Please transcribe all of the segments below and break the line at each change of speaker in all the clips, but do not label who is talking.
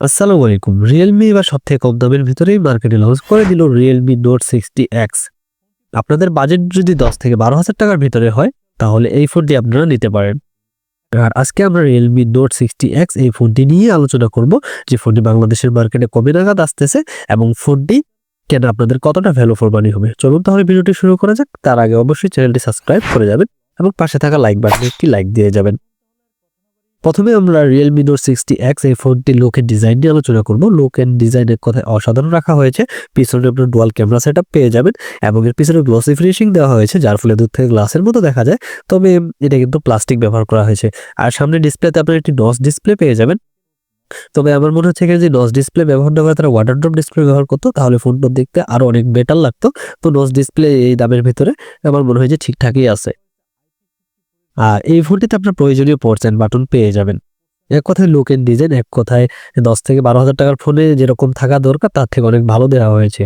আসসালামু আলাইকুম। রিয়েলমি এবার সব থেকে কম দামের ভিতরেই মার্কেটে লঞ্চ করে দিল রিয়েলমি নোট সিক্সটি এক্স আপনাদের বাজেট যদি দশ থেকে বারো হাজার টাকার ভিতরে হয়, তাহলে এই ফোনটি আপনারা নিতে পারেন। আর আজকে আমরা রিয়েলমি নোট সিক্সটি এক্স এই ফোনটি নিয়ে আলোচনা করব, যে ফোনটি বাংলাদেশের মার্কেটে কবে নাগাদ আসতেছে এবং ফোনটি কেন আপনাদের কতটা ভ্যালু ফর মানি হবে। চলুন তাহলে ভিডিওটি শুরু করা যাক। তার আগে অবশ্যই চ্যানেলটি সাবস্ক্রাইব করে যাবেন এবং পাশে থাকা লাইক বাটনে একটি লাইক দিয়ে যাবেন। প্রথমে আমরা রিয়েলমি নোট সিক্সটি এক্স এই ফোনটি লোকের ডিজাইন নিয়ে আলোচনা করব। লোক এন্ড ডিজাইনের কথা অসাধারণ রাখা হয়েছে। পিছনে আপনার ডুয়াল ক্যামেরা সেট পেয়ে যাবেন এবং এর পিছনে গ্লসি ফিনিশিং দেওয়া হয়েছে, যার ফলে দূর থেকে গ্লাসের মতো দেখা যায়। তবে এটা কিন্তু প্লাস্টিক ব্যবহার করা হয়েছে। আর সামনে ডিসপ্লেতে আপনার একটি নস ডিসপ্লে পেয়ে যাবেন। তবে আমার মনে হচ্ছে যে নস ডিসপ্লে ব্যবহার না করে তারা ওয়াটার ড্রপ ডিসপ্লে ব্যবহার করতো, তাহলে ফোনটা দেখতে আরও অনেক বেটার লাগতো। তো নস ডিসপ্লে এই দামের ভিতরে আমার মনে হয় যে ঠিকঠাকই আছে। আর এই ফোনটিতে আপনার প্রয়োজনীয় পোর্টস অ্যান্ড বাটন পেয়ে যাবেন। এক কথায় লুক এন্ড ডিজাইন এক কথায় দশ থেকে বারো হাজার টাকার ফোনে যেরকম থাকা দরকার, তার থেকে অনেক ভালো দেওয়া হয়েছে।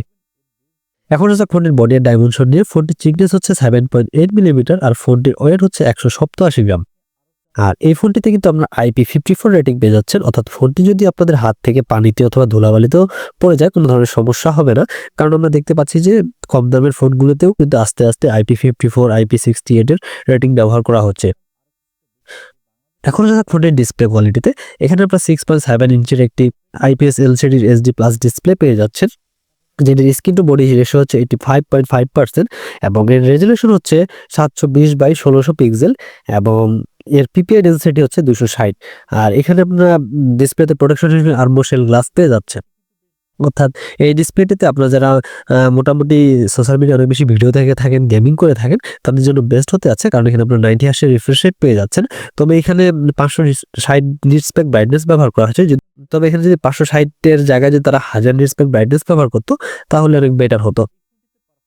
এখন হচ্ছে ফোনের বডি ডাইমেনশন নিয়ে ফোনটির চিকনেস হচ্ছে সেভেন পয়েন্ট এইট মিলিমিটার আর ফোনটির ওয়েট হচ্ছে একশো সপ্তাশি গ্রাম। আর এই ফোনটিতে কিন্তু আপনার আইপি ফিফটি ফোর রেটিং পেয়ে যাচ্ছেন। অর্থাৎ ফোনটি যদি আপনাদের হাত থেকে পানিতে অথবা ধুলাবালিতেও পড়ে যায়, কোনো ধরনের সমস্যা হবে না। কারণ আমরা দেখতে পাচ্ছি যে কম দামের ফোনগুলোতেও কিন্তু আস্তে আস্তে IP fifty four IP sixty এইটের রেটিং ব্যবহার করা হচ্ছে। এখন যাক ফোনের ডিসপ্লে কোয়ালিটিতে এখানে আপনার সিক্স পয়েন্ট সেভেন ইঞ্চের একটি আইপিএস এলসিডির এসডি প্লাস ডিসপ্লে পেয়ে যাচ্ছেন। যেটির স্ক্রিন টু বডি রেশো হচ্ছে eighty five point five percent এবং এর রেজলিউশন হচ্ছে সাতশো বিশ বাই ষোলোশো পিক্সেল এবং এর পিপিআই ডেন্সিটি হচ্ছে দুশো ষাট। আর এখানে আপনারা ডিসপ্লেতে প্রোটেকশন হিসেবে আর্মোশেল গ্লাস পেয়ে যাচ্ছেন। অর্থাৎ এই ডিসপ্লেটিতে আপনারা যারা মোটামুটি সোশ্যাল মিডিয়া অনেক বেশি ভিডিও থেকে থাকেন গেমিং করে থাকেন, তাদের জন্য বেস্ট হতে আছে কারণ এখানে আপনার নাইনটি হার্সের রিফ্রেশ রেট পেয়ে যাচ্ছেন। তবে এখানে পাঁচশো ষাট নিটস্পেক ব্রাইটনেস ব্যবহার করা হয়েছে। তবে এখানে যদি পাঁচশো ষাটের জায়গায় যদি তারা হাজার নিটস্পেক ব্রাইটনেস ব্যবহার করতো, তাহলে অনেক বেটার হতো।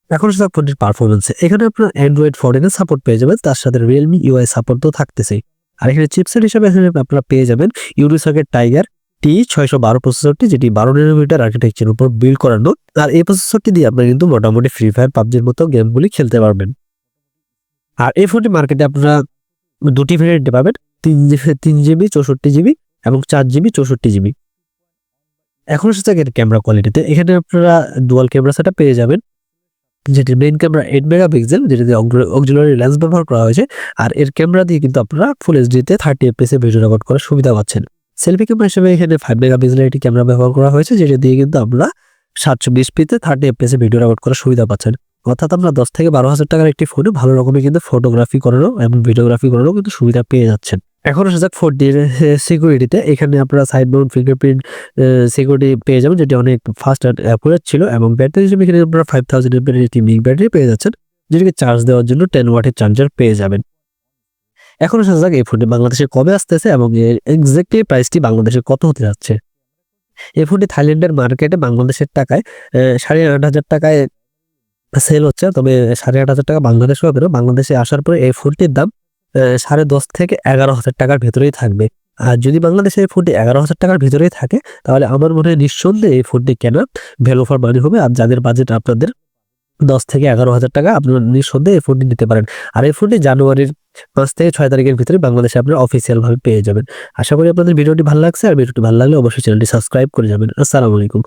এখন সেটা ফোনটির পারফরমেন্সে এখানে আপনার অ্যান্ড্রয়েড ফোরটিনের সাপোর্ট পেয়ে যাবেন, তার সাথে রিয়েলমি ইউআই সাপোর্ট তো থাকতেছেই। আর এখানে চিপসেট হিসাবে এখানে আপনারা পেয়ে যাবেন ইউনিসকের টাইগার টি ছয়শো বারো প্রসেসরটি যেটি বারো নিলোমিটার আর্কিটেকচার উপর বিল্ড করানো। আর এই প্রসেসরটি দিয়ে আপনারা কিন্তু মোটামুটি ফ্রি ফায়ার পাবজির মতো গেমগুলি খেলতে পারবেন। আর এই ফোনটি মার্কেটে আপনারা দুটি ভেরিয়েন্টে পাবেন, তিন তিন জিবি, চৌষট্টি জিবি এবং চার জিবি, চৌষট্টি জিবি। এখন এসেছে ক্যামেরা কোয়ালিটিতে এখানে আপনারা ডুয়াল ক্যামেরা সেটা পেয়ে যাবেন। যেটি মেইন ক্যামেরা এইট মেগাপিক্সেল যেটিতে অক্সিলারি লেন্স ব্যবহার করা হয়েছে, আর এর ক্যামেরা দিয়ে কিন্তু আপনারা ফুল এইচডিতে থার্টি এফপিএস ভিডিও রেকর্ড করার সুবিধা পাচ্ছেন। সেলফি ক্যামেরা হিসেবে এখানে ফাইভ মেগাপিক্সেলের একটি ক্যামেরা ব্যবহার করা হয়েছে, যেটা দিয়ে কিন্তু আমরা সাতশো বিশ পিতে থার্টি এফপিএস ভিডিও রেকর্ড করার সুবিধা পাচ্ছেন। অর্থাৎ আমরা দশ থেকে বারো হাজার টাকার একটি ফোনে ভালো রকমের কিন্তু ফটোগ্রাফি করারও এবং ভিডিওগ্রাফি করারও কিন্তু সুবিধা পেয়ে যাচ্ছেন। এখন আসা যাক ফোর ডির সিকিউরিটিতে এখানে আপনারা সাইড মাউন্ট ফিঙ্গারপ্রিন্ট সিকিউরিটি পেয়ে যাবেন, যেটি অনেক ফাস্ট অ্যাকুরেট ছিল, এবং ব্যাটারি হিসেবে এখানে আপনারা ফাইভ থাউজেন্ড এমপের একটি ব্যাটারি পেয়ে যাচ্ছেন, যেটিকে চার্জ দেওয়ার জন্য টেন ওয়াটের চার্জার পেয়ে যাবেন। এখন আসা যাক এই ফোনটি বাংলাদেশে কবে আসতেছে, এবং এর এক্সাক্টলি প্রাইসটি বাংলাদেশে কত হতে যাচ্ছে। এই ফোনটি থাইল্যান্ডের মার্কেটে বাংলাদেশের টাকায় সাড়ে আট হাজার টাকায় সেল হচ্ছে, তবে সাড়ে আট হাজার টাকা বাংলাদেশে হবে বাংলাদেশে আসার পরে এই ফোনটির দাম সাড়ে দশ থেকে এগারো হাজার টাকার ভেতরেই থাকবে। আর যদি বাংলাদেশে এই ফোনটি এগারো হাজার টাকার ভিতরেই থাকে, তাহলে আমার মনে হয় নিঃসন্দেহে এই ফোনটি কেনা ভ্যালু ফর মানি হবে। আর যাদের বাজেট আপনাদের দশ থেকে এগারো হাজার টাকা, আপনারা নিঃসন্দেহে এই ফোনটি নিতে পারেন। আর এই ফোনটি জানুয়ারির পাঁচ থেকে ছয় তারিখের ভিতরে বাংলাদেশে আপনারা অফিসিয়াল ভাবে পেয়ে যাবেন। আশা করি আপনাদের ভিডিওটি ভালো লাগছে। আর ভিডিওটি ভালো লাগলে অবশ্যই চ্যানেলটি সাবস্ক্রাইব করে যাবেন। আসসালামু আলাইকুম।